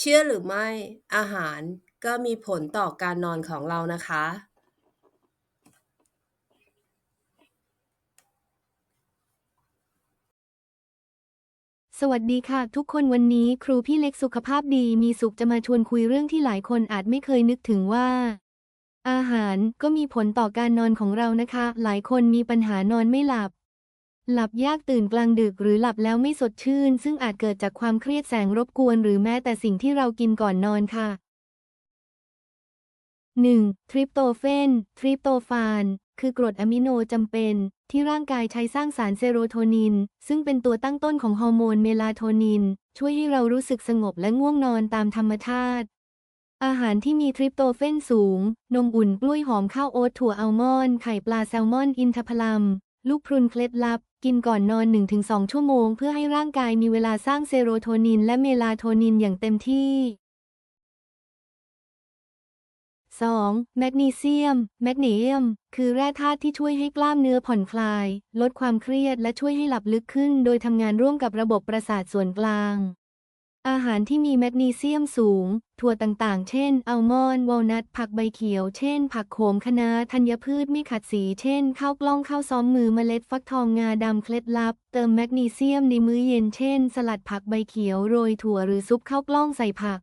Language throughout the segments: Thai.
เชื่อหรือไม่ อาหารก็มีผลต่อการนอนของเรานะคะ สวัสดีค่ะ ทุกคนวันนี้ครูพี่เล็กสุขภาพดีมีสุขจะมาชวนคุยเรื่องที่หลายคนอาจไม่เคยนึกถึงว่า อาหารก็มีผลต่อการนอนของเรานะคะ หลายคนมีปัญหานอนไม่หลับ หลับยากตื่นกลางดึกหรือหลับแล้วไม่สดชื่น ซึ่งอาจเกิดจากความเครียดแสงรบกวน หรือแม้แต่สิ่งที่เรากินก่อนนอนค่ะ 1. ทริปโตเฟน ทริปโตฟาน คือกรดอะมิโนจำเป็น ที่ร่างกายใช้สร้างสารเซโรโทนิน ซึ่งเป็นตัวตั้งต้นของฮอร์โมนเมลาโทนิน ช่วยให้เรารู้สึกสงบและง่วงนอนตามธรรมชาติ อาหารที่มีทริปโตเฟนสูง นมอุ่นกล้วยหอมข้าวโอ๊ตถั่วอัลมอนด์ไข่ปลาแซลมอน อินทผลัม ลูกพรุนเคล็ดลับ กินก่อนนอน 1-2 ชั่วโมง เพื่อให้ร่างกายมีเวลาสร้างเซโรโทนิน และเมลาโทนินอย่างเต็มที่ 2. แมกนีเซียม แมกนีเซียม คือแร่ธาตุที่ช่วยให้กล้ามเนื้อผ่อนคลาย ลดความเครียดและช่วยให้หลับลึกขึ้น โดยทำงานร่วมกับระบบประสาทส่วนกลาง อาหารที่มีแมกนีเซียมสูง ถั่วต่างๆ เช่น อัลมอนด์ วอลนัท ผักใบเขียว เช่น ผักโขมคะน้า ธัญพืชไม่ขัดสี เช่น ข้าวกล้อง ข้าวซ้อมมือ เมล็ดฟักทอง งาดำ เคล็ดลับ เติมแมกนีเซียมในมื้อเย็น เช่น สลัดผักใบเขียว โรยถั่วหรือซุปข้าวกล้องใส่ผัก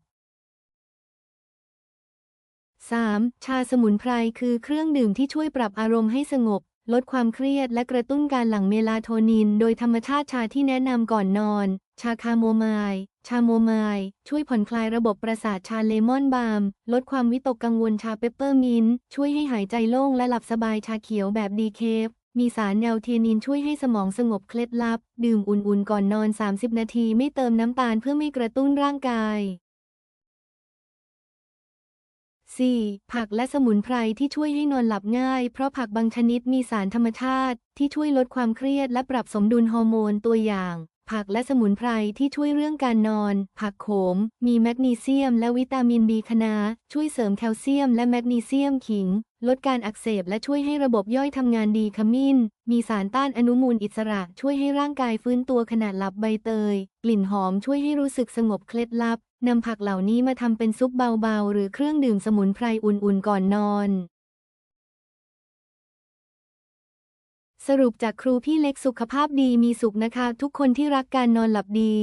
3. ชาสมุนไพรคือเครื่องดื่มที่ช่วยปรับอารมณ์ให้สงบ ลดความเครียดและกระตุ้นการหลั่งเมลาโทนิน โดยธรรมชาติชาที่แนะนำก่อนนอน ชาคาโมไมล์ชาโมไมล์ช่วยผ่อนคลายระบบประสาทชาเลมอนบาล์มลดความวิตกกังวลชาเปปเปอร์มินต์ช่วยให้หายใจโล่งและหลับสบายชาเขียวแบบดีเคฟมีสารแนวเทนินช่วยให้สมองสงบเคล็ดลับ ดื่มอุ่นๆก่อนนอน 30 นาทีไม่เติมน้ำตาลเพื่อไม่กระตุ้นร่างกาย 4. ผักและสมุนไพรที่ช่วยให้นอนหลับง่าย เพราะผักบางชนิดมีสารธรรมชาติที่ช่วยลดความเครียดและปรับสมดุลฮอร์โมนตัวอย่าง ผักและสมุนไพรที่ช่วยเรื่องการนอน ผักโขม มีแมกนีเซียม และวิตามินบีคะนา ช่วยเสริมแคลเซียม และแมกนีเซียมขิง ลดการอักเสบและช่วยให้ระบบย่อยทำงานดีขมิ้น มีสารต้านอนุมูลอิสระ ช่วยให้ร่างกายฟื้นตัวขณะหลับใบเตย กลิ่นหอมช่วยให้รู้สึกสงบเคล็ดลับ นำผักเหล่านี้มาทำเป็นซุปเบาๆ หรือเครื่องดื่มสมุนไพรอุ่นๆ ก่อนนอน สรุปจากครูพี่เล็กสุขภาพดีมีสุขนะคะ ทุกคนที่รักการนอนหลับดี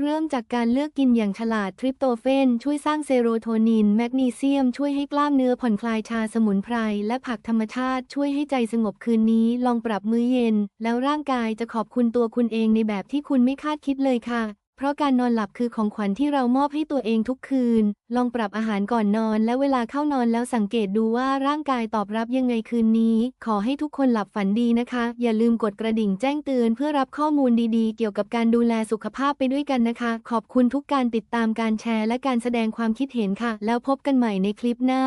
เริ่มจากการเลือกกินอย่างฉลาดทริปโตเฟน ช่วยสร้างเซโรโทนิน แมกนีเซียม ช่วยให้กล้ามเนื้อผ่อนคลายชาสมุนไพร และผักธรรมชาติช่วยให้ใจสงบคืนนี้ ลองปรับมื้อเย็น แล้วร่างกายจะขอบคุณตัวคุณเองในแบบที่คุณไม่คาดคิดเลยค่ะ เพราะการนอนหลับคือของขวัญที่เรามอบให้ตัวเองทุกคืน ลองปรับอาหารก่อนนอน และเวลาเข้านอนแล้วสังเกตดูว่าร่างกายตอบรับยังไงคืนนี้ ขอให้ทุกคนหลับฝันดีนะคะ อย่าลืมกดกระดิ่งแจ้งเตือนเพื่อรับข้อมูลดีๆ เกี่ยวกับการดูแลสุขภาพไปด้วยกันนะคะ ขอบคุณทุกการติดตามการแชร์และการแสดงความคิดเห็นค่ะ แล้วพบกันใหม่ในคลิปหน้า